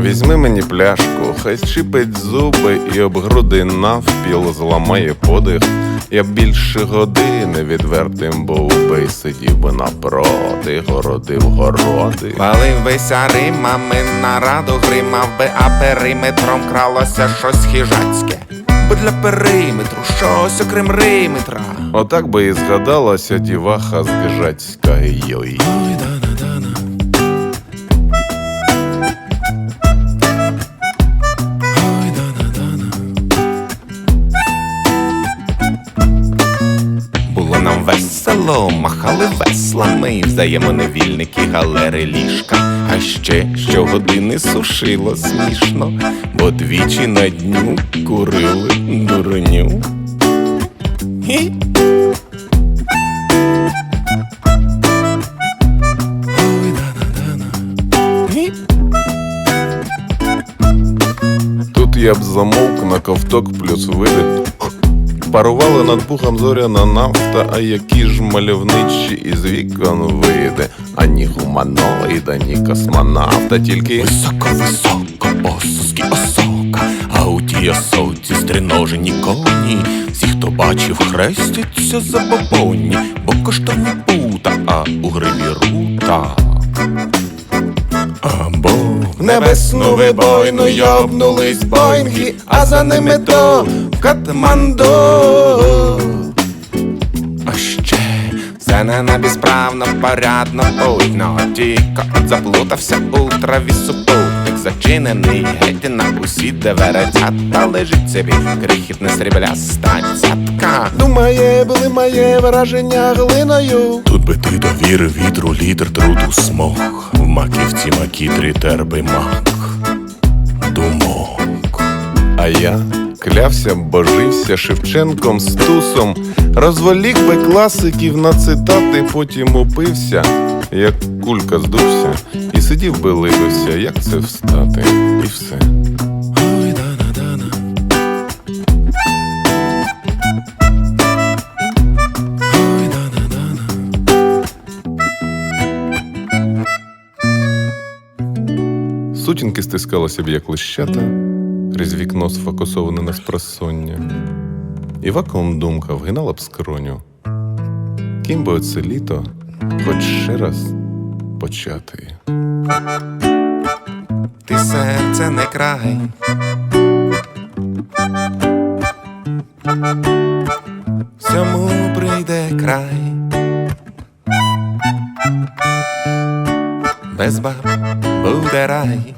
Візьми мені пляшку, хай щипить зуби і об груди навпіл зламає подих. Я більше години відвертим був би сидів би напроти, городив городи. Валив бися римами на раду гримав би, а периметром кралося щось хижацьке. Бо для периметру щось окрім риметра. Отак би і згадалася діваха з Гжацька йой. Весело, махали веслами, взаємоневільники, галери ліжка. А ще щогодини сушило смішно, бо двічі на дню курили дурню. Тут я б замовк на ковток плюс види. Парували над пухом зоряна нафта, а які ж мальовничі із вікон вийде. Ані гуманоїда, ні космонавта, тільки Високо-високо, ососки осока, а у тій осоці стриножені коні. Всі, хто бачив, хрестяться за бобоні, бо коштовні пута, а у гриві рута. Або в небесну вибойну йобнулись боїнги, а за ними то Катманду. А ще все на небі справно, порядно, будьно Тільки от заплутався у траві супутник. Зачинений геть на усі дверця Та лежить собі крихітне срібляста цятка. Думає, були моє враження глиною. Тут би ти довірив вітру літр труду смог. В маківці макітрі терби мак. Думок. А я клявся, божився Шевченком з тусом, розволік би класиків на цитати, потім упився, як кулька здувся, і сидів би ливився, як це встати, і все. Сутінки стискалися б, як лищата, крізь вікно сфокусоване на спросоння. І вакуум думка вгинала б скроню. Ким би оце літо, хоч ще раз почати. Ти серце не край. Всьому прийде край. Без баб буде рай.